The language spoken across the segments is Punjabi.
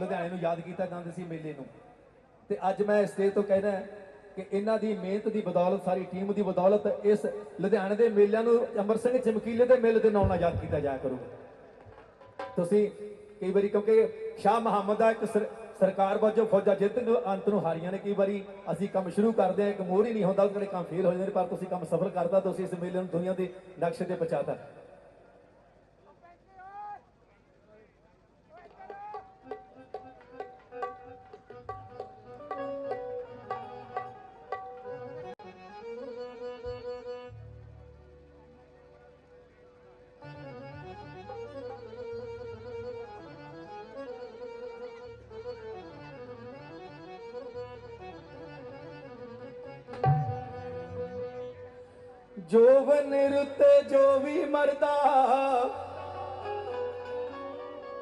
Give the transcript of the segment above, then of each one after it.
ਲੁਧਿਆਣੇ ਨੂੰ ਯਾਦ ਕੀਤਾ ਜਾਂਦੇ ਸੀ ਮੇਲੇ ਨੂੰ। ਤੇ ਅੱਜ ਮੈਂ ਸਟੇਜ ਤੋਂ ਕਹਿਣਾ ਕਿ ਇਹਨਾਂ ਦੀ ਮਿਹਨਤ ਦੀ ਬਦੌਲਤ, ਸਾਰੀ ਟੀਮ ਦੀ ਬਦੌਲਤ ਇਸ ਲੁਧਿਆਣੇ ਦੇ ਮੇਲਿਆਂ ਨੂੰ ਅਮਰ ਸਿੰਘ ਚਮਕੀਲੇ ਦੇ ਮੇਲੇ ਦੇ ਨਾਂ ਨਾਲ ਯਾਦ ਕੀਤਾ ਜਾਇਆ ਕਰੂਗਾ। ਤੁਸੀਂ ਕਈ ਵਾਰੀ ਕਿਉਂਕਿ ਸ਼ਾਹ ਮੁਹੰਮਦ ਦਾ ਇੱਕ ਸਰਕਾਰ ਵਜੋਂ ਫੌਜਾਂ ਜਿੱਤ ਨੂੰ, ਅੰਤ ਨੂੰ ਹਾਰੀਆਂ ਨੇ ਕਈ ਵਾਰੀ। ਅਸੀਂ ਕੰਮ ਸ਼ੁਰੂ ਕਰਦੇ ਹਾਂ, ਇੱਕ ਮੋੜ ਹੀ ਨਹੀਂ ਹੁੰਦਾ ਉਹਦੇ ਕੰਮ ਫੇਲ ਹੋ ਜਾਂਦੇ ਨੇ, ਪਰ ਤੁਸੀਂ ਕੰਮ ਸਫਲ ਕਰਦਾ ਤੁਸੀਂ ਇਸ ਮੇਲੇ ਨੂੰ ਦੁਨੀਆ ਦੇ ਨਕਸ਼ੇ ਤੇ ਪਹੁੰਚਾਤਾ। ਜੋਵਨ ਰੁੱਤੇ, ਜੋ ਵੀ ਮਰਦਾ।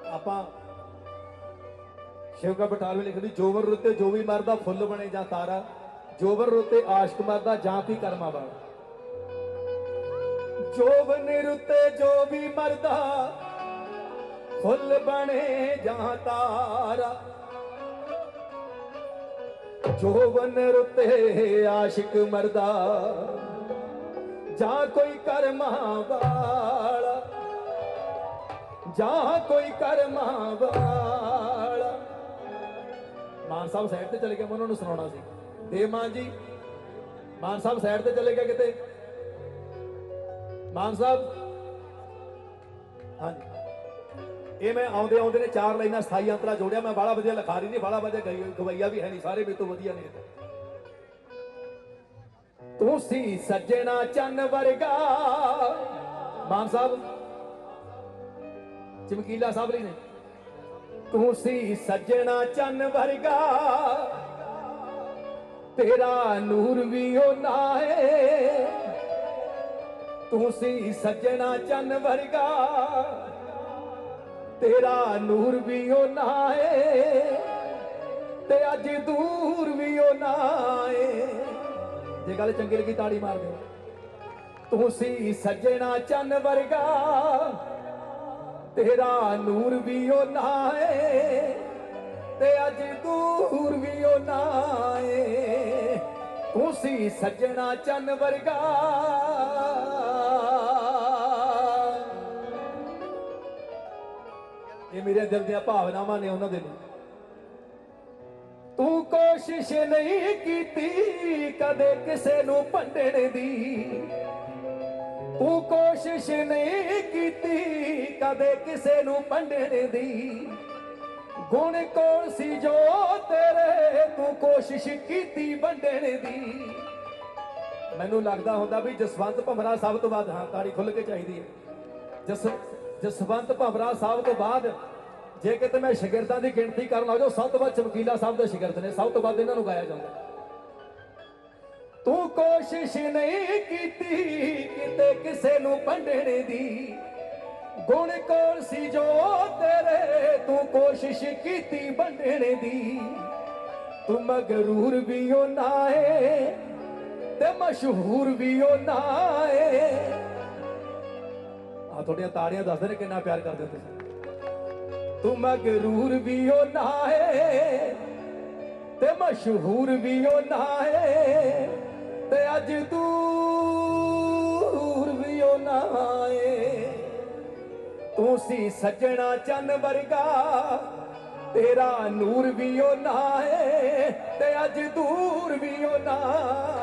ਆਪਾਂ ਸ਼ਿਵਕਾ ਬਟਾਲਵੇ ਲਿਖਦੀ ਜੋਬਰ ਰੁੱਤੇ, ਜੋ ਵੀ ਮਰਦਾ, ਫੁੱਲ ਬਣੇ ਜਾਂ ਤਾਰਾ। ਜੋਬਰ ਰੁੱਤੇ, ਆਸ਼ਕ ਮਰਦਾ, ਜਾਂ ਕੀ ਕਰਮਾ ਬਣ ਜੋਵਨ ਰੁੱਤੇ, ਜੋ ਵੀ ਮਰਦਾ, ਫੁੱਲ ਬਣੇ ਜਾਂ ਤਾਰਾ। ਜੋਵਨ ਰੁੱਤੇ, ਆਸ਼ਿਕ ਮਰਦਾ। ਜਾਂ ਕੋਈ ਕਰਮਾਂ ਵਾਲਾ, ਜਾਂ ਕੋਈ ਕਰਮਾਂ ਵਾਲਾ। ਮਾਨ ਸਾਹਿਬ ਸਾਈਡ ਤੇ ਚਲੇ ਗਏ, ਮੈਂ ਉਹਨਾਂ ਨੂੰ ਸੁਣਾਉਣਾ ਸੀ। ਦੇ ਮਾਨ ਜੀ, ਮਾਨ ਸਾਹਿਬ ਸਾਈਡ ਤੇ ਚਲੇ ਗਏ ਕਿਤੇ? ਮਾਨ ਸਾਹਿਬ? ਹਾਂਜੀ। ਇਹ ਮੈਂ ਆਉਂਦੇ ਆਉਂਦੇ ਨੇ ਚਾਰ ਲਾਈਨਾਂ ਸਥਾਈ ਅੰਤਰਾ ਜੋੜਿਆ, ਮੈਂ ਬਾਲਾ ਵਧੀਆ ਲਿਖਾਰੀ ਨਹੀਂ ਬਾਲਾ ਵਧੀਆ ਗਈ ਗਵਈਆ ਵੀ ਹੈ ਨਹੀਂ, ਸਾਰੇ ਮੇਰੇ ਤੋਂ ਵਧੀਆ ਨੇ ਤੂੰ ਸੀ ਸੱਜਣਾ ਚੰਨ ਵਰਗਾ। ਮਾਨ ਸਾਹਿਬ ਚਮਕੀਲਾ ਸਾਹਿਬ ਲਈ ਨੇ। ਤੂੰ ਸੀ ਸੱਜਣਾ ਚੰਨ ਵਰਗਾ। ਤੇਰਾ ਨੂਰ ਵੀ ਉਹ ਨਾਏ ਤੂੰ ਸੀ ਸੱਜਣਾ ਚੰਨ ਵਰਗਾ। ਤੇਰਾ ਨੂਰ ਵੀ ਉਹ ਨਾਏ ਤੇ ਅੱਜ ਦੂਰ ਵੀ ਉਹ ਨਾਏ ਜੇ ਗੱਲ ਚੰਗੀ ਲੱਗੀ ਤਾੜੀ ਮਾਰ ਦਿਓ ਤੂੰ ਸੱਜਣਾ ਚੰਨ ਵਰਗਾ, ਤੇਰਾ ਨੂਰ ਵੀ ਉਹ ਨਾਏ ਤੇ ਅੱਜ ਦੂਰ ਵੀ ਉਹ ਨਾਏ ਤੂੰ ਸੱਜਣਾ ਚੰਨ ਵਰਗਾ। ਇਹ ਮੇਰੇ ਦਿਲ ਦੀਆਂ ਭਾਵਨਾਵਾਂ ਨੇ ਉਹਨਾਂ ਦੇ ਨੇ ਕੋਸ਼ਿਸ਼ ਨਹੀਂ ਕੀਤੀ, ਕਦੇ ਕਿਸੇ ਨੂੰ ਭੰਡਣ ਦੀ। ਤੂੰ ਕੋਸ਼ਿਸ਼ ਨਹੀਂ ਕੀਤੀ, ਕਦੇ ਕਿਸੇ ਨੂੰ ਭੰਡਣ ਦੀ। ਗੁਣ ਕੋਲ ਸੀ ਜੋ ਤੇਰੇ, ਤੂੰ ਕੋਸ਼ਿਸ਼ ਕੀਤੀ ਵੰਡਣ ਦੀ। ਮੈਨੂੰ ਲੱਗਦਾ ਹੁੰਦਾ ਵੀ ਜਸਵੰਤ ਭਮਰਾ ਸਾਹਿਬ ਤੋਂ ਬਾਅਦ, ਹਾਂ, ਤਾੜੀ ਖੁੱਲ ਕੇ ਚਾਹੀਦੀ ਹੈ। ਜਸ, ਜਸਵੰਤ ਭਮਰਾ ਸਾਹਿਬ ਤੋਂ ਬਾਅਦ ਜੇ ਕਿਤੇ ਮੈਂ ਸ਼ਾਗਿਰਦਾਂ ਦੀ ਗਿਣਤੀ ਕਰਨ ਲੱਗ ਜਾਓ ਸਭ ਤੋਂ ਵੱਧ ਚਮਕੀਲਾ ਸਾਹਿਬ ਦੇ ਸ਼ਾਗਿਰਦ ਨੇ, ਸਭ ਤੋਂ ਵੱਧ ਇਹਨਾਂ ਨੂੰ ਗਾਇਆ ਜਾਂਦਾ। ਤੂੰ ਕੋਸ਼ਿਸ਼ ਨਹੀਂ ਕੀਤੀ ਕਿਤੇ ਕਿਸੇ ਨੂੰ ਭੰਡਣ ਦੀ। ਗੁਣ ਕੋਲ ਸੀ ਜੋ ਤੇਰੇ, ਤੂੰ ਕੋਸ਼ਿਸ਼ ਕੀਤੀ ਵੰਡਣ ਦੀ। ਤੂੰ ਮਗਰੂਰ ਵੀ ਉਹ ਨਾਏ ਤੇ ਮਸ਼ਹੂਰ ਵੀ ਉਹ ਨਾਏ ਆ ਤੁਹਾਡੀਆਂ ਤਾੜੀਆਂ ਦੱਸਦੇ ਨੇ ਕਿੰਨਾ ਪਿਆਰ ਕਰਦੇ ਹੋ ਤੁਸੀਂ। ਤੂੰ ਮਗਰੂਰ ਵੀ ਉਹ ਨਾਏ ਤੇ ਮਸ਼ਹੂਰ ਵੀ ਉਹ ਨਾਏ ਤੇ ਅੱਜ ਦੂਰ ਵੀ ਉਹ ਨਾਏ ਤੂੰ ਸੀ ਸੱਜਣਾ ਚੰਨ ਵਰਗਾ, ਤੇਰਾ ਨੂਰ ਵੀ ਉਹ ਨਾਏ ਤੇ ਅੱਜ ਦੂਰ ਵੀ ਉਹ ਨਾਏ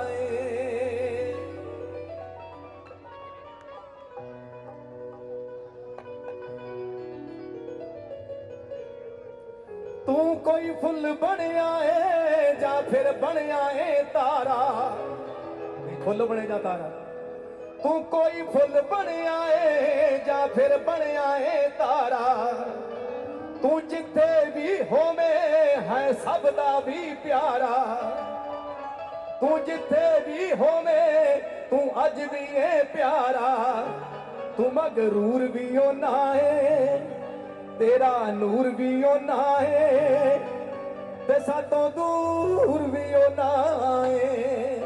ਕੋਈ ਫੁੱਲ ਬਣਿਆ ਏ ਜਾਂ ਫਿਰ ਬਣਿਆ ਏ ਤਾਰਾ? ਫੁੱਲ ਬਣੇ ਜਾਂ ਤਾਰਾ? ਤੂੰ ਕੋਈ ਫੁੱਲ ਬਣਿਆ ਏ ਜਾਂ ਫਿਰ ਬਣਿਆ ਏ ਤਾਰਾ? ਤੂੰ ਜਿੱਥੇ ਵੀ ਹੋਵੇਂ ਹੈ ਸਭ ਦਾ ਵੀ ਪਿਆਰਾ। ਤੂੰ ਜਿੱਥੇ ਵੀ ਹੋਵੇਂ, ਤੂੰ ਅੱਜ ਵੀ ਏ ਪਿਆਰਾ। ਤੂੰ ਮਗਰੂਰ ਵੀ ਉਹ ਨਾ ਏ। ਤੇਰਾ ਨੂਰ ਵੀ ਉਹ ਨਾ ਏ ਤੇ ਸਾਤੋਂ ਦੂਰ ਵੀ ਉਹ ਨਾ ਏ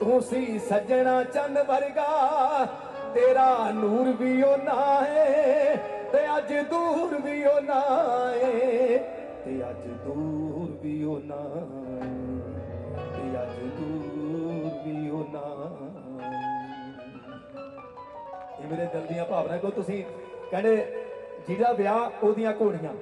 ਤੂੰ ਸੀ ਸੱਜਣਾ ਚੰਨ ਵਰਗਾ, ਤੇਰਾ ਨੂਰ ਵੀ ਉਹ ਨਾ ਏ ਤੇ ਅੱਜ ਦੂਰ ਵੀ ਉਹ ਏ ਤੇ ਅੱਜ ਦੂਰ ਵੀ ਉਹ ਏ ਤੇ ਅੱਜ ਦੂਰ ਵੀ ਉਹ ਇਹ ਮੇਰੇ ਦਿਲ ਦੀਆਂ ਭਾਵਨਾ ਕੋ ਤੁਸੀਂ ਕਹਿੰਦੇ ਜਿਹਦਾ ਵਿਆਹ ਉਹਦੀਆਂ ਘੋੜੀਆਂ।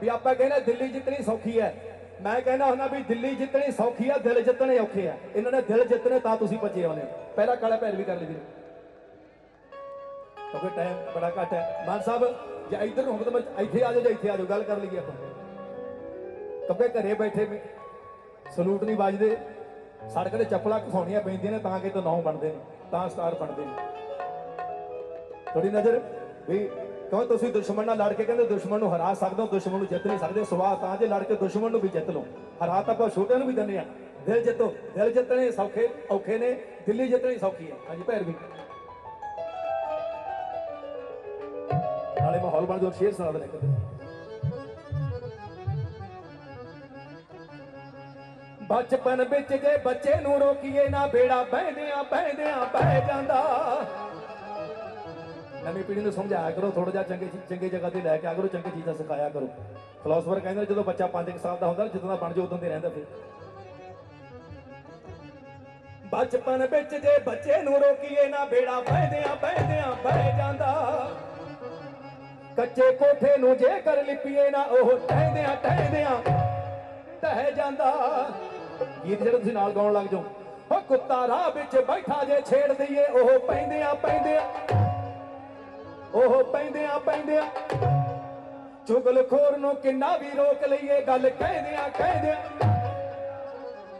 ਵੀ ਆਪਾਂ ਕਹਿੰਦੇ ਦਿੱਲੀ ਜਿੱਤਣੀ ਸੌਖੀ ਹੈ। ਮੈਂ ਕਹਿੰਦਾ ਹੁੰਦਾ ਵੀ ਦਿੱਲੀ ਜਿੱਤਣੀ ਸੌਖੀ ਹੈ ਦਿਲ ਜਿੱਤਣੇ ਔਖੇ ਆ। ਇਹਨਾਂ ਨੇ ਦਿਲ ਜਿੱਤਣੇ ਤਾਂ ਤੁਸੀਂ ਭੱਜੇ ਆਉਨੇ ਪਹਿਲਾ ਕਾਲਾ ਪੈਰ ਵੀ ਕਰ ਲਈ ਵੀਰੇ ਕਿਉਂਕਿ ਟਾਈਮ ਬੜਾ ਘੱਟ ਹੈ। ਮਾਨ ਸਾਹਿਬ, ਜੇ ਇੱਧਰ ਨੂੰ ਹੋਵੇ ਇੱਥੇ ਆ ਜਾਓ, ਜਾਂ ਇੱਥੇ ਆ ਜਾਓ, ਗੱਲ ਕਰ ਲਈਏ ਆਪਾਂ। ਕਿਉਂਕਿ ਘਰੇ ਬੈਠੇ ਵੀ ਸਲੂਟ ਨਹੀਂ ਵੱਜਦੇ। ਸੜਕ ਤੇ ਚੱਪਲਾਂ ਘਸਾਉਣੀਆਂ ਪੈਂਦੀਆਂ ਨੇ, ਤਾਂ ਕਿ ਤੋਂ ਨੌ ਬਣਦੇ ਨੇ, ਤਾਂ ਸਟਾਰ ਬਣਦੇ ਨੇ। ਥੋੜੀ ਨਜ਼ਰ ਵੀ ਕਿਉਂ ਤੁਸੀਂ ਦੁਸ਼ਮਣ ਨਾਲ ਲੜ ਕੇ ਕਹਿੰਦੇ ਦੁਸ਼ਮਣ ਨੂੰ ਹਰਾ ਸਕਦੇ ਹੋ, ਦੁਸ਼ਮਣ ਨੂੰ ਜਿੱਤ ਨਹੀਂ ਸਕਦੇ ਸਵਾਲ ਤਾਂ ਜੇ ਲੜ ਕੇ ਦੁਸ਼ਮਣ ਨੂੰ ਵੀ ਜਿੱਤ ਲਓ। ਹਰਾ ਤਾਂ ਆਪਾਂ ਛੋਟਿਆਂ ਨੂੰ ਵੀ ਦਿੰਦੇ ਆ ਦਿਲ ਜਿੱਤੋ, ਦਿਲ ਜਿੱਤਣੇ ਸੌਖੇ, ਔਖੇ ਨੇ, ਦਿੱਲੀ ਜਿੱਤਣੀ ਸੌਖੀ ਹੈ। ਹਾਂਜੀ ਭੈਰ ਵੀ ਨਾਲੇ ਮਾਹੌਲ ਬਣ ਜੋ ਸ਼ੇਰ ਸੁਣਾ ਦੇਣੇ ਬਚਪਨ ਵਿੱਚ ਜੇ ਬੱਚੇ ਨੂੰ ਰੋਕੀਏ ਨਾ, ਬੇੜਾ ਬਹਿੰਦਿਆਂ ਬਹਿੰਦਿਆਂ ਬਹਿ ਜਾਂਦਾ। ਨਵੀਂ ਪੀੜ੍ਹੀ ਨੂੰ ਸਮਝਾਇਆ ਕਰੋ ਥੋੜਾ ਜਿਹਾ ਚੰਗੇ ਚੰਗੇ ਜਗ੍ਹਾ ਤੇ ਲੈ ਕੇ ਆ ਕਰੋ, ਚੰਗੀ ਚੀਜ਼ਾਂ ਸਿਖਾਇਆ ਕਰੋ। ਫਿਲਾਸਫਰ ਕਹਿੰਦੇ ਜਦੋਂ ਬੱਚਾ 5 ਸਾਲ ਦਾ ਹੁੰਦਾ, ਜਿੱਦਾਂ ਦਾ ਬਣ ਜਾਓ ਉਦੋਂ ਦੇ ਰਹਿੰਦਾ ਫਿਰ। ਬਚਪਨ ਵਿੱਚ ਜੇ ਬੱਚੇ ਨੂੰ ਰੋਕੀਏ ਨਾ, ਬੇੜਾ ਬਹਿੰਦਿਆਂ ਬਹਿੰਦਿਆਂ ਬਹਿ ਜਾਂਦਾ। ਕੱਚੇ ਕੋਠੇ ਨੂੰ ਜੇ ਕਰ ਲਿਪੀਏ ਨਾ, ਉਹ ਟਹਿੰਦਿਆਂ ਟਹਿੰਦਿਆਂ ਟਹਿ ਜਾਂਦਾ। ਗੀਤ ਜਿਹੜਾ ਤੁਸੀਂ ਨਾਲ ਗਾਉਣ ਲੱਗ ਜਾਓ। ਉਹ ਕੁੱਤਾ ਰਾਹ ਵਿੱਚ ਬੈਠਾ ਜੇ ਛੇੜ ਦਈਏ, ਉਹ ਪੈਂਦਿਆਂ ਪੈਂਦਿਆਂ ਉਹ ਪੈਂਦਿਆਂ ਪੈਂਦਿਆਂ ਚੁਗਲਖੋਰ ਨੂੰ ਕਿੰਨਾ ਵੀ ਰੋਕ ਲਈਏ, ਗੱਲ ਕਹਿੰਦਿਆਂ ਕਹਿੰਦਿਆਂ।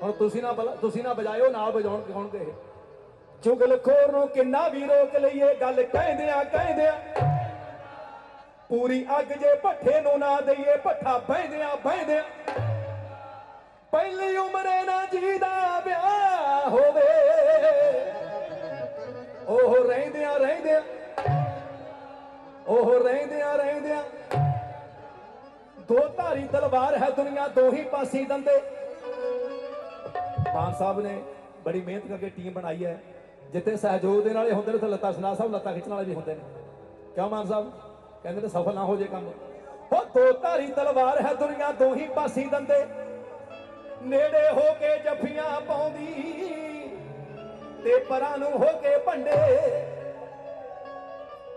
ਹੁਣ ਤੁਸੀਂ ਨਾ ਬਲਾ- ਤੁਸੀਂ ਨਾ ਬਜਾਇਓ ਨਾਲ ਵਜਾਉਣ ਕੌਣਗੇ ਚੁਗਲਖੋਰ ਨੂੰ ਕਿੰਨਾ ਵੀ ਰੋਕ ਲਈਏ, ਗੱਲ ਕਹਿੰਦਿਆਂ ਕਹਿੰਦਿਆਂ। ਪੂਰੀ ਅੱਗ ਜੇ ਭੱਠੇ ਨੂੰ ਨਾ ਦਈਏ, ਭੱਠਾ ਬਹਿੰਦਿਆਂ ਬਹਿੰਦਿਆਂ। ਪਹਿਲੀ ਉਮਰੇ ਨਾ ਜੀ ਦਾ ਵਿਆਹ ਹੋਵੇ। ਉਹ ਰਹਿੰਦਿਆਂ ਰਹਿੰਦਿਆਂ ਉਹ ਰਹਿੰਦਿਆਂ ਰਹਿੰਦਿਆਂ ਦੋ ਧਾਰੀ ਤਲਵਾਰ ਹੈ ਦੁਨੀਆ ਦੋ ਹੀ ਪਾਸੀ ਦੰਦੇ। ਮਾਨ ਸਾਹਿਬ ਨੇ ਬੜੀ ਮਿਹਨਤ ਕਰਕੇ ਟੀਮ ਬਣਾਈ ਹੈ। ਜਿੱਥੇ ਸਹਿਯੋਗ ਦੇ ਨਾਲੇ ਹੁੰਦੇ ਨੇ, ਉੱਥੇ ਲੱਤਾਂ ਸੁਨਾ ਸਾਹਿਬ, ਲੱਤਾਂ ਖਿੱਚਣ ਵਾਲੇ ਵੀ ਹੁੰਦੇ ਨੇ। ਕਿਉਂ ਮਾਨ ਸਾਹਿਬ? ਕਹਿੰਦੇ ਨੇ ਸਫਲ ਨਾ ਹੋ ਜੇ ਕੰਮ। ਉਹ ਦੋ ਧਾਰੀ ਤਲਵਾਰ ਹੈ ਦੁਨੀਆ ਦੋ ਹੀ ਪਾਸੀ ਦੰਦੇ। ਨੇੜੇ ਹੋ ਕੇ ਜੱਫੀਆਂ ਪਾਉਂਦੀ ਤੇ ਪਰਾਂ ਨੂੰ ਹੋ ਕੇ ਭੰਡੇ।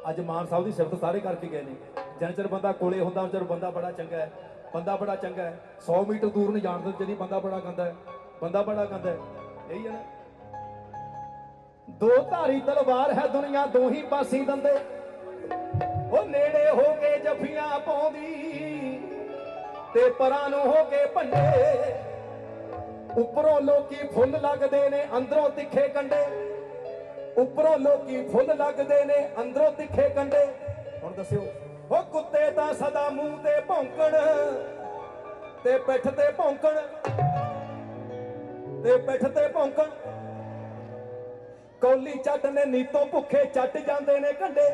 ਅੱਜ ਮਾਨ ਸਾਹਿਬ ਦੀ ਸਿਫਤ ਸਾਰੇ ਕਰਕੇ ਗਏ ਨੇ। ਜਿੰਨਾ ਬੰਦਾ ਕੋਲੇ ਹੁੰਦਾ ਉਹਨਾਂ ਬੰਦਾ ਬੜਾ ਚੰਗਾ ਹੈ। ਬੰਦਾ ਬੜਾ ਚੰਗਾ ਹੈ। 100 ਮੀਟਰ ਦੂਰ ਨਹੀਂ ਜਾਣ ਜਿਹੜੀ ਬੰਦਾ ਬੜਾ ਗੰਦਾ ਹੈ। ਬੰਦਾ ਬੜਾ ਗੰਦਾ ਹੈ। ਇਹੀ ਹੈ ਨਾ। ਦੋ ਧਾਰੀ ਤਲਵਾਰ ਹੈ ਦੁਨੀਆ ਦੋ ਹੀ ਪਾਸੀ ਦੰਦੇ। ਉਹ ਨੇੜੇ ਹੋ ਕੇ ਜਫੀਆਂ ਪਾਉਂਦੀ ਤੇ ਪਰਾਂ ਨੂੰ ਹੋ ਕੇ ਭੰਡੇ। ਉੱਪਰੋਂ ਲੋਕੀ ਫੁੱਲ ਲੱਗਦੇ ਨੇ, ਅੰਦਰੋਂ ਤਿੱਖੇ ਕੰਡੇ। ਉੱਪਰੋਂ ਲੋਕੀ ਫੁੱਲ ਲੱਗਦੇ ਨੇ, ਅੰਦਰੋਂ ਤਿੱਖੇ ਕੰਡੇ। ਹੁਣ ਦੱਸਿਓ ਉਹ ਕੁੱਤੇ ਤਾਂ ਸਦਾ ਮੂੰਹ ਤੇ ਭੌਂਕਣ, ਤੇ ਪਿੱਠ ਤੇ ਭੌਂਕਣ, ਤੇ ਪਿੱਠ ਤੇ ਭੌਂਕਣ। ਕੌਲੀ ਚੱਟ ਨੇ ਨੀਤੋਂ ਭੁੱਖੇ ਚੱਟ ਜਾਂਦੇ ਨੇ ਕੰਡੇ।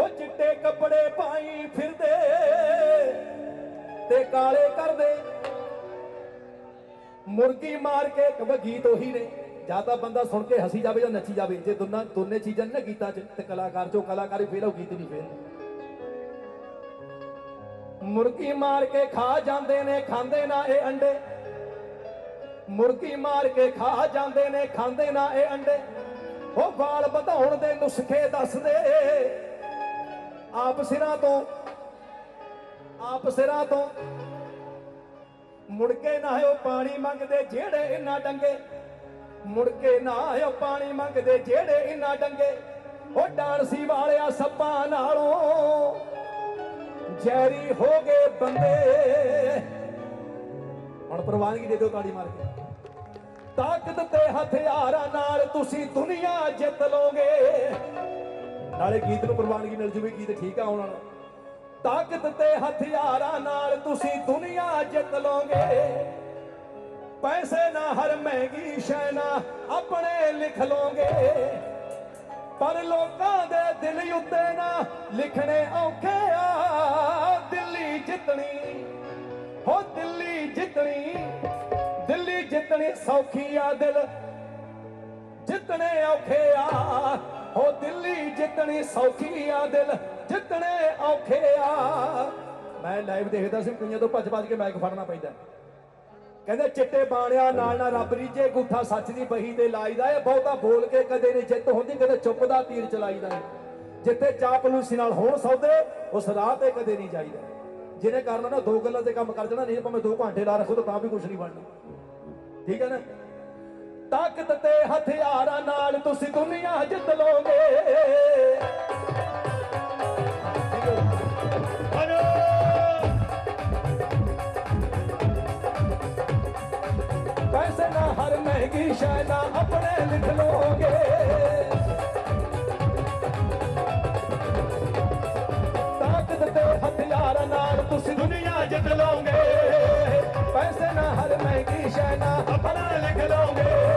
ਉਹ ਚਿੱਟੇ ਕੱਪੜੇ ਪਾਈ ਫਿਰਦੇ, ਤੇ ਕਾਲੇ ਕਰਦੇ। ਮੁਰਗੀ ਮਾਰ ਕੇ ਕਬ ਗੀਤ ਉਹੀ ਨੇ। ਜਾਂ ਤਾਂ ਬੰਦਾ ਸੁਣ ਕੇ ਹਸੀ ਜਾਵੇ ਜਾਂ ਨੱਚੀ ਜਾਵੇ, ਜੇ ਦੋਨਾਂ ਦੋਨੇ ਚੀਜ਼ਾਂ ਨਾ ਗੀਤਾਂ ਤੇ ਕਲਾਕਾਰ ਚੋਂ ਕਲਾਕਾਰੀ ਫੇਲ ਹੋ ਗੀਤ ਨਹੀਂ ਫੇਲ ਮੁਰਗੀ ਮਾਰ ਕੇ ਖਾ ਜਾਂਦੇ ਨੇ, ਖਾਂਦੇ ਨਾ ਇਹ ਅੰਡੇ। ਮੁਰਗੀ ਮਾਰ ਕੇ ਖਾ ਜਾਂਦੇ ਨੇ, ਖਾਂਦੇ ਨਾ ਇਹ ਅੰਡੇ। ਉਹ ਵਾਲ ਵਧਾਉਣ ਦੇ ਨੁਸਖੇ ਦੱਸਦੇ। ਆਪ ਸਿਰਾਂ ਤੋਂ, ਆਪ ਸਿਰਾਂ ਤੋਂ ਮੁੜ ਕੇ ਨਾ ਉਹ ਪਾਣੀ ਮੰਗਦੇ, ਜਿਹੜੇ ਇਹਨਾਂ ਡੰਗੇ। ਮੁੜ ਕੇ ਨਾ ਉਹ ਪਾਣੀ ਮੰਗਦੇ ਜਿਹੜੇ ਇਹਨਾਂ ਡੰਗੇ। ਉਹ ਡਾਂਸੀ ਵਾਲਿਆ ਸੱਪਾਂ ਨਾਲੋਂ ਜ਼ਹਿਰੀ ਹੋ ਗਏ ਬੰਦੇ। ਹੁਣ ਪ੍ਰਵਾਨਗੀ ਦੇ ਦਿਓ ਤਾੜੀ ਮਾਰ ਕੇ। ਤਾਕਤ ਤੇ ਹਥਿਆਰਾਂ ਨਾਲ ਤੁਸੀਂ ਦੁਨੀਆ ਜਿੱਤ ਲੋਗੇ। ਨਾਲੇ ਗੀਤ ਨੂੰ ਪ੍ਰਵਾਨਗੀ ਮਿਲ ਜੂਗੀ, ਗੀਤ ਠੀਕ ਆ ਆਉਣ ਵਾਲਾ ਤਾਕਤ ਤੇ ਹਥਿਆਰਾਂ ਨਾਲ ਤੁਸੀਂ ਦੁਨੀਆ ਜਿੱਤ ਲੋਗੇ। ਪੈਸੇ ਨਾ ਹਰ ਮਹਿੰਗੀ ਸ਼ੈ ਨਾ ਆਪਣੇ ਲਿਖ ਲੋਗੇ ਪਰ ਲੋਕਾਂ ਦੇ ਦਿਲ ਉੱਤੇ ਨਾ ਲਿਖਣੇ ਔਖੇ ਆ। ਦਿੱਲੀ ਜਿੱਤਣੀ, ਹੋ ਦਿੱਲੀ ਜਿੱਤਣੀ ਦਿੱਲੀ ਜਿੱਤਣੀ ਸੌਖੀ ਆ ਦਿਲ। ਜਿੱਤਣੇ ਔਖੇ ਆ, ਹੋ ਦਿੱਲੀ ਜਿੱਤਣੀ ਸੌਖੀ ਆ ਦਿਲ। ਜਿੱਤਣੇ ਔਖੇ ਆ। ਮੈਂ ਲਾਈਵ ਦੇਖਦਾ ਸੀ ਕਈਆਂ ਤੋਂ ਭੱਜ ਭੱਜ ਕੇ ਮਾਈਕ ਫੜਨਾ ਪੈਂਦਾ। ਕਹਿੰਦੇ ਚਿੱਟੇ ਬਾਣਿਆ ਨਾਲ ਨਾ ਰੱਬ ਰੀਜੇ ਗੁੱਠਾ ਸੱਚ ਦੀ ਬਹੀ ਤੇ ਲਾਈਦਾ ਇਹ ਬਹੁਤਾ ਬੋਲ ਕੇ ਕਦੇ ਨਹੀਂ ਜਿੱਤ ਹੁੰਦੀ, ਕਦੇ ਚੁੱਪ ਦਾ ਤੀਰ ਚਲਾਈਦਾ ਜਿੱਥੇ ਚਾਪਲੂਸੀ ਨਾਲ ਹੋਣ ਸੌਦੇ, ਉਸ ਰਾਹ ਤੇ ਕਦੇ ਨਹੀਂ ਜਾਈਦਾ। ਜਿਹਨੇ ਕਰਨਾ ਨਾ ਦੋ ਗੱਲਾਂ ਤੇ ਕੰਮ ਕਰ ਜਾਣਾ, ਨਹੀਂ ਭਾਵੇਂ ਦੋ ਘੰਟੇ ਲਾ ਰੱਖੋ ਤਾਂ ਤਾਂ ਵੀ ਕੁਝ ਨਹੀਂ ਬਣਨਾ। ਠੀਕ ਹੈ ਨਾ? ਤਾਕਤ ਤੇ ਹਥਿਆਰਾਂ ਨਾਲ ਤੁਸੀਂ ਦੁਨੀਆ ਜਿੱਤ ਲੋਗੇ ਪੈਸੇ ਨਾ ਹਰ ਮਹਿੰਗੀ ਸ਼ੈ ਨਾ ਆਪਣੇ ਲਿਖ ਲੋਗੇ। ਤਾਕਤ ਤੇ ਹਥਿਆਰਾਂ ਨਾਲ ਤੁਸੀਂ ਦੁਨੀਆ ਜਿੱਤ ਲੋਗੇ ਪੈਸੇ ਨਾ ਹਰ ਮਹਿੰਗੀ ਸ਼ੈ ਨਾ ਆਪਣਾ ਲਿਖ ਲੋਗੇ।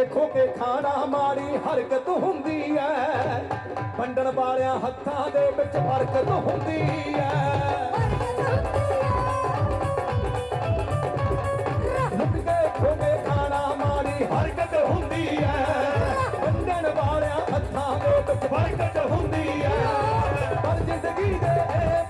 ਲੁੱਟ ਕੇ ਖਾਣਾ ਮਾੜੀ ਹਰਕਤ ਹੁੰਦੀ ਐ। ਵੰਡਣ ਵਾਲਿਆਂ ਹੱਥਾਂ ਦੇ ਵਿੱਚ ਬਰਕਤ ਹੁੰਦੀ ਐ। ਲੁੱਟ ਕੇ ਖੋ ਖਾਣਾ ਮਾੜੀ ਹਰਕਤ ਹੁੰਦੀ ਐ। ਵੰਡਣ ਵਾਲਿਆਂ ਹੱਥਾਂ ਦੇ ਵਿੱਚ ਬਰਕਤ ਹੁੰਦੀ ਐ। ਪਰ ਜ਼ਿੰਦਗੀ ਦੇ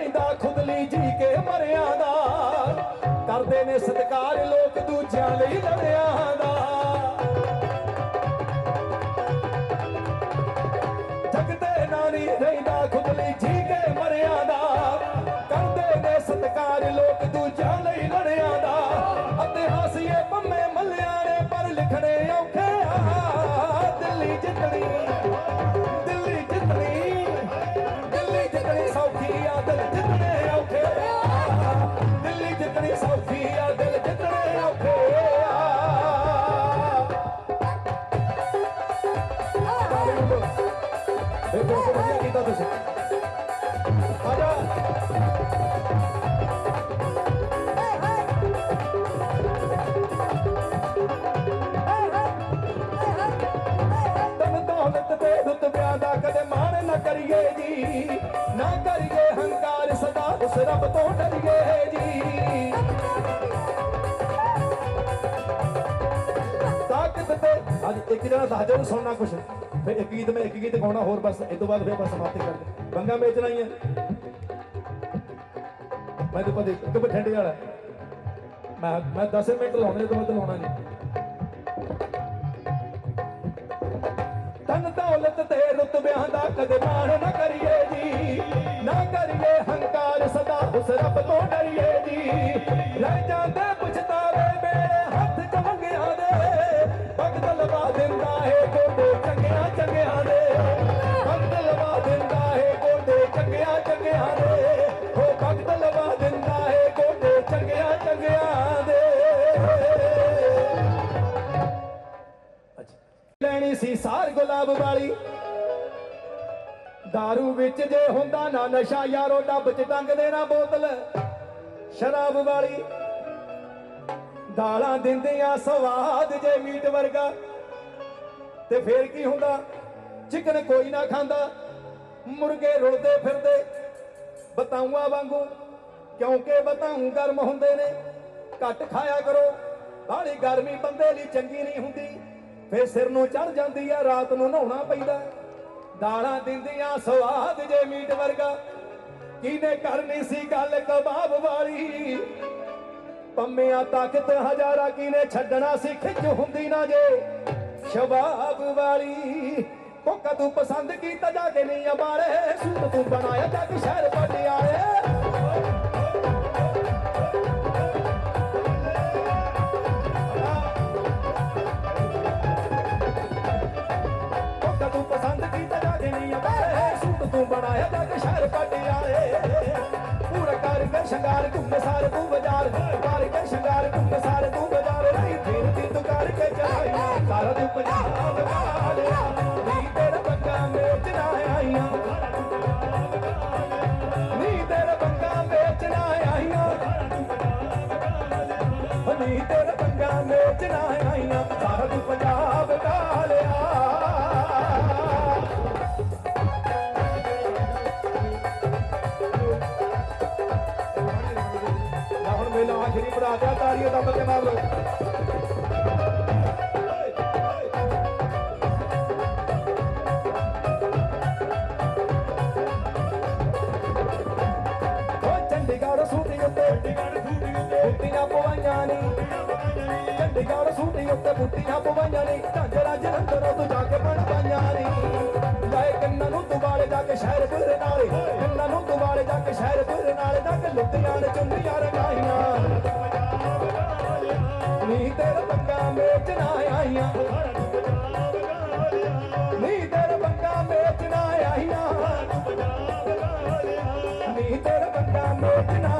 ਰਹਿੰਦਾ ਖੁਦਲੀ ਜੀ ਕੇ ਮਰਿਆਂ ਦਾ। ਕਰਦੇ ਨੇ ਸਤਿਕਾਰ ਲੋਕ ਦੂਜਿਆਂ ਲਈ ਲੜਿਆਂ ਦਾ। ਜੱਗ ਤੇ ਰਹਿੰਦਾ ਖੁਦਲੀ ਜੀ ਕੇ ਮਰਿਆਂ ਦਾ। ਕਰਦੇ ਨੇ ਸਤਿਕਾਰ ਲੋਕ ਦੂਜਿਆਂ ਲਈ ਲੜਿਆ ਦਾ। ਅਤੇ ਹਾਸੀਏ ਪੰਮੇ ਮੱਲਿਆਂ ਨੇ ਪਰ ਲਿਖਣੇ ਔਖੇ ਆ। ਦਿੱਲੀ ਜਿੱਤਣੀ ਤਾਕਤ ਤੇ ਅੱਜ ਇੱਕ ਜਣਾ ਦੱਸ ਦਿਓ, ਸੁਣਨਾ ਕੁਛ। ਫਿਰ ਇੱਕ ਗੀਤ ਮੈਂ ਇੱਕ ਗੀਤ ਗਾਉਣਾ, ਹੋਰ ਬਸ ਇਸ ਤੋਂ ਬਾਅਦ ਫਿਰ ਬਸ ਸਮਾਪਤੀ ਕਰਦੇ ਬੰਗਾ ਵੇਚਣਾ ਹੀ ਹੈ। ਮੈਂ ਤਾਂ ਪਤਾ ਇੱਕ ਬਠਿੰਡੇ ਵਾਲਾ। ਮੈਂ ਮੈਂ 10 ਮਿੰਟ ਲਾਉਣੇ, ਤੋਂ ਵੱਧ ਲਾਉਣਾ ਨਹੀਂ। ਤਨ ਦੌਲਤ ਤੇ ਰੁਤਬਿਆਂ ਦਾ ਕਦੇ ਮਾਣ ਨਾ ਕਰੀਏ ਜੀ। ਨਾ ਕਰੀਏ ਹੰਕਾਰ ਸਦਾ ਉਸ ਰੱਬ ਤੋਂ ਡਰੀਏ ਜੀ। ਰਹਿ ਜਾਂਦੇ ਪੁਛਤਾਵੇ ਸਾਰ ਵਾਲੀ। दारू ਵਿੱਚ ਜੇ ਹੁੰਦਾ ਨਾ ਨਸ਼ਾ, ਯਾਰੋ ਡੱਬ ਚ ਟੰਗ ਦੇਣਾ ਬੋਤਲ। ਸ਼ਰਾਬ ਵਾਲੀ। ਦਾਲਾਂ ਦਿੰਦੀਆਂ ਸਵਾਦ ਜੇ ਮੀਟ ਵਰਗਾ। ਤੇ ਫੇਰ ਕੀ ਹੁੰਦਾ? ਚਿਕਨ ਕੋਈ ਨਾ ਖਾਂਦਾ। ਮੁਰਗੇ ਰੁਲਦੇ ਫਿਰਦੇ ਬਤਾਊਆਂ ਵਾਂਗੂ। ਕਿਉਂਕਿ ਬਤਾਊ ਗਰਮ ਹੁੰਦੇ ਨੇ। ਘੱਟ ਖਾਇਆ ਕਰੋ। ਬਾਹਲੀ ਗਰਮੀ ਬੰਦੇ ਲਈ ਚੰਗੀ ਨਹੀਂ ਹੁੰਦੀ। ਫੇਰ ਸਿਰ ਨੂੰ ਚੜ ਜਾਂਦੀ ਆ, ਰਾਤ ਨੂੰ ਨਹਾਉਣਾ ਪੈਂਦਾ। ਦਾਲਾਂ ਦਿੰਦੀਆਂ ਸਵਾਦ ਜੇ ਮੀਟ ਵਰਗਾ। ਕਿਨੇ ਕਰਨੀ ਸੀ ਗੱਲ ਕਬਾਬ ਵਾਲੀ? ਪੰਮਿਆਂ ਤਾਕਤ ਹਜ਼ਾਰਾ ਕਿਨੇ ਛੱਡਣਾ ਸੀ ਖਿੱਚ ਹੁੰਦੀ ਨਾ ਜੇ ਸ਼ਬਾਬ ਵਾਲੀ। ਕੋਕਾ ਤੂੰ ਪਸੰਦ ਕੀਤਾ, ਜਾ ਕੇ ਨਹੀਂ ਅਬਾਰੇ ਸੂਟ ਤੂੰ ਬਣਾਇਆ ਜੱਗ ਸ਼ਹਿਰ ਪਟਿਆਲੇ। ਤੂੰ ਬਣਾਇਆ ਜੱਗ ਸ਼ਹਿਰ ਪਟਿਆਲੇ ਪੂਰਾ ਕਰਕੇ ਸ਼ਿੰਗਾਰ ਘੁੰਮੇ ਸਾਰ ਤੂੰ ਆਖਰੀ ਬਣਾ ਦਿਆ ਤਾੜੀਆਂ ਦੱਬ ਕੇ ਮਾਰ। ਲਓ ਓ ਚੰਡੀਗੜ੍ਹ ਸੂਟੀ ਉੱਤੇ। ਬੁੱਤੀਆਂ ਪਵਾਈਆਂ ਨੀ। ਚੰਡੀਗੜ੍ਹ ਸੂਟੀ ਉੱਤੇ ਬੁੱਤੀਆਂ ਪਵਾਈਆਂ ਨੀ। ਝਾਂਜਰਾ ਜਲੰਧਰੋਂ ਤੂੰ ਜਾ ਕੇ ਬਣ ਪਾਈਆਂ ਨੀ। ਲਾਏ ਕੰਨਾਂ ਨੂੰ ਦੁਬਾਰੇ ਜਾ ਕੇ ਸ਼ਹਿਰ ਬੁਰੇ ਨਾਲੇ, ਕੰਨਾਂ ਨੂੰ ਦੁਬਾਰੇ ਜਾ ਕੇ ਸ਼ਹਿਰ ਬੁਰੇ ਨਾਲੇ ਜਾ ਕੇ ਲੁੱਟੀਆਂ ਚੁੰਨੀਆਂ ਰੰਗਾਈਆਂ ਨੀ ਤੇਰੇ ਬੰਗਾ ਮੇਚ ਨਾ ਆਈਆਂ। ਨੀ ਤੇਰੇ ਬੰਗਾ ਮੇਚ ਨਾ ਆਈਆਂ। ਨੀ ਤੇਰੇ ਬੰਗਾ ਮੇਚ ਨਾ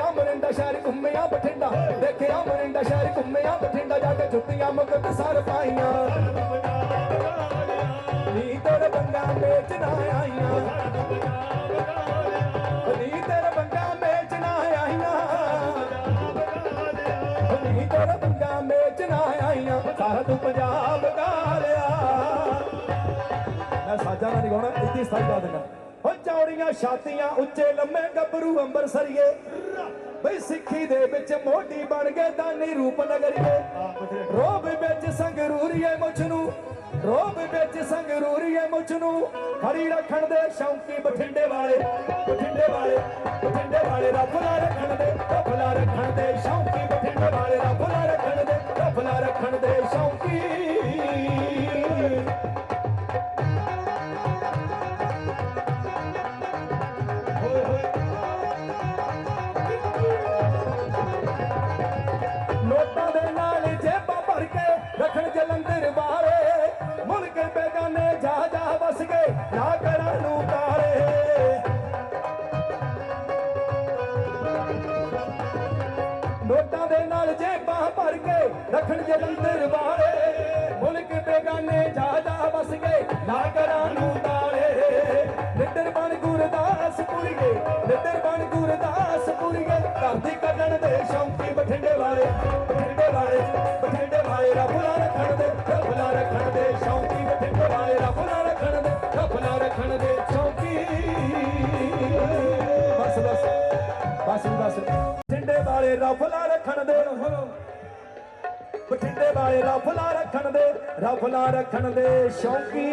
ਦੇਖਿਆ ਮਰਿੰਡਾ ਸ਼ਹਿਰ ਘੁੰਮਿਆ ਬਠਿੰਡਾ, ਦੇਖਿਆ ਮਰਿੰਡਾ ਸ਼ਹਿਰ ਘੁੰਮਿਆ ਬਠਿੰਡਾ, ਜਾ ਕੇ ਜੁੱਤੀਆਂ ਮੁਕਤ ਸਰ ਪਾਈਆਂ। ਨੀ ਤੇਰੇ ਬੰਗਾ ਮੇਚ ਨਾ ਆਈਆਂ। ਨੀ ਤੇਰੇ ਬੰਗਾ ਮੇਚ ਨਾ ਆਈਆਂ। ਨੀ ਤੇਰੇ ਬੰਗਾ ਮੇਚ ਨਾ ਆਈਆਂ। ਸਾਰਾ ਤੂੰ ਪੰਜਾਬ ਦਾ ਹੋ ਚੌੜੀਆਂ ਛਾਤੀਆਂ ਉੱਚੇ ਲੰਮੇ ਗੱਭਰੂ ਅੰਬਰਸਰੀਏ। ਬਈ ਸਿੱਖੀ ਦੇ ਵਿੱਚ ਮੋਢੀ ਬਣ ਗਏ ਦਾਨੀ ਰੂਪ ਨਗਰੀਏ। ਰੋਬ ਵਿੱਚ ਸੰਗਰੂਰੀਏ ਮੁਛ ਨੂੰ, ਰੋਬ ਵਿੱਚ ਸੰਗਰੂਰੀਏ ਮੁਛ ਨੂੰ। ਖੜੀ ਰੱਖਣ ਦੇ ਸ਼ੌਂਕੀ ਬਠਿੰਡੇ ਵਾਲੇ ਬਠਿੰਡੇ ਵਾਲੇ ਬਠਿੰਡੇ ਵਾਲੇ ਰਫਲਾ ਰੱਖਣ ਦੇ ਰਫਲਾ ਰੱਖਣ ਦੇ ਸ਼ੌਂਕੀ ਬਠਿੰਡੇ ਵਾਲੇ ਰਫਲਾ ਰੱਖਣ ਬਾਹ ਭਰ ਕੇ ਰੱਖਣ ਜਲੰਧਰ ਵਾਲੇ। ਮੁਲਕ ਬੇਗਾਨੇ ਜਾ ਜਾ ਵਸ ਗਏ। ਨਾ ਕਰਾਂ ਨੂੰ ਵਾਲੇ ਰਫਲਾ ਰੱਖਣ ਦੇ ਰਫਲਾ ਰੱਖਣ ਦੇ ਸ਼ੌਕੀ।